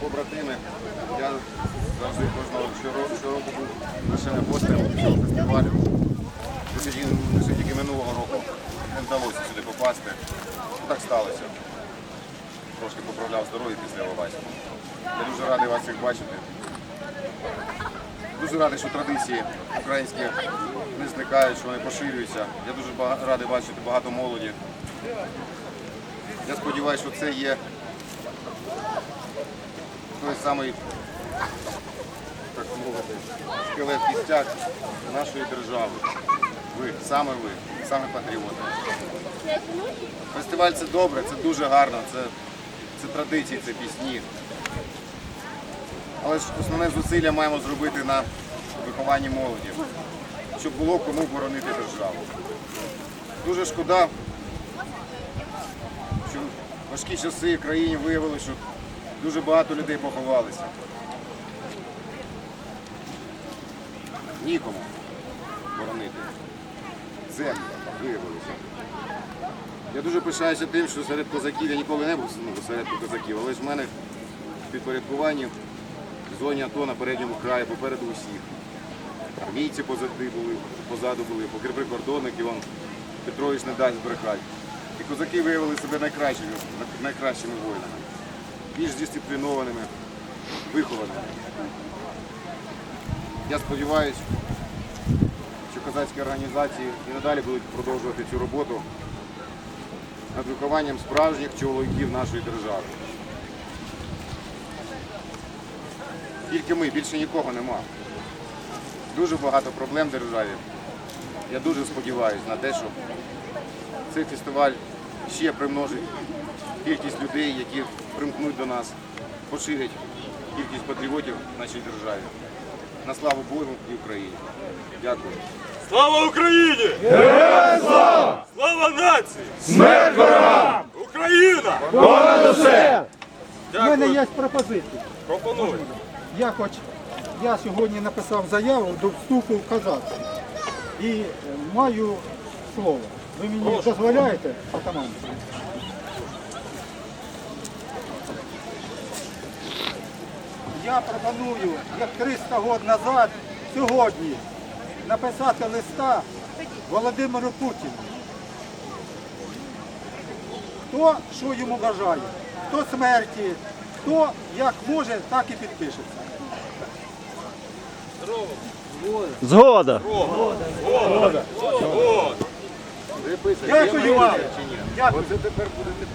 побратими. Я завжди кожного щороку, був лише гостем цього фестивалю. Лише тільки минулого року не вдалося сюди попасти. Так сталося. Трошки поправляв здоров'я після Іловайська. Я дуже радий вас всіх бачити. Дуже радий, що традиції українські не зникають, що вони поширюються. Я дуже радий бачити багато молоді. Я сподіваюся, що це є той самий, так мовити, скелет кістяк нашої держави. Ви, саме ви, саме патріоти. Фестиваль це добре, це дуже гарно, це, це традиції, це пісні. Але ж основне зусилля маємо зробити на вихованні молоді, щоб було кому боронити державу. Дуже шкода, що важкі часи в країні виявили, що дуже багато людей поховалися. Нікому боронити. Землю виявилося. Я дуже пишаюся тим, що серед козаків я ніколи не був ну, серед козаків, але ж в мене в підпорядкуванні в зоні АТО на передньому краї, попереду усіх. Армійці позаду були, позаду були, поки прикордонники, вон Петрович не дасть збрехати. І козаки виявили себе найкращими, найкращими воїнами, більш дисциплінованими, вихованими. Я сподіваюся, що козацькі організації і надалі будуть продовжувати цю роботу над вихованням справжніх чоловіків нашої держави. Тільки ми, більше нікого нема. Дуже багато проблем в державі. Я дуже сподіваюся на те, що цей фестиваль ще примножить кількість людей, які примкнуть до нас, поширять кількість патріотів в нашій державі. На славу Богу і Україні. Дякую. Слава Україні! Героям слава! Слава нації! Смерть ворогам! Україна! У мене є пропозиція. Пропоную. Я хоч я сьогодні написав заяву до вступу в казацтво і е, маю слово. Ви мені дозволяєте, атаман? Я пропоную, як 300 років назад, сьогодні написати листа Володимиру Путіну. Хто що йому бажає, хто смерті, хто як може, так і підпишеться. Згода. От, Дякую вам. Дякую. Оце тепер будете.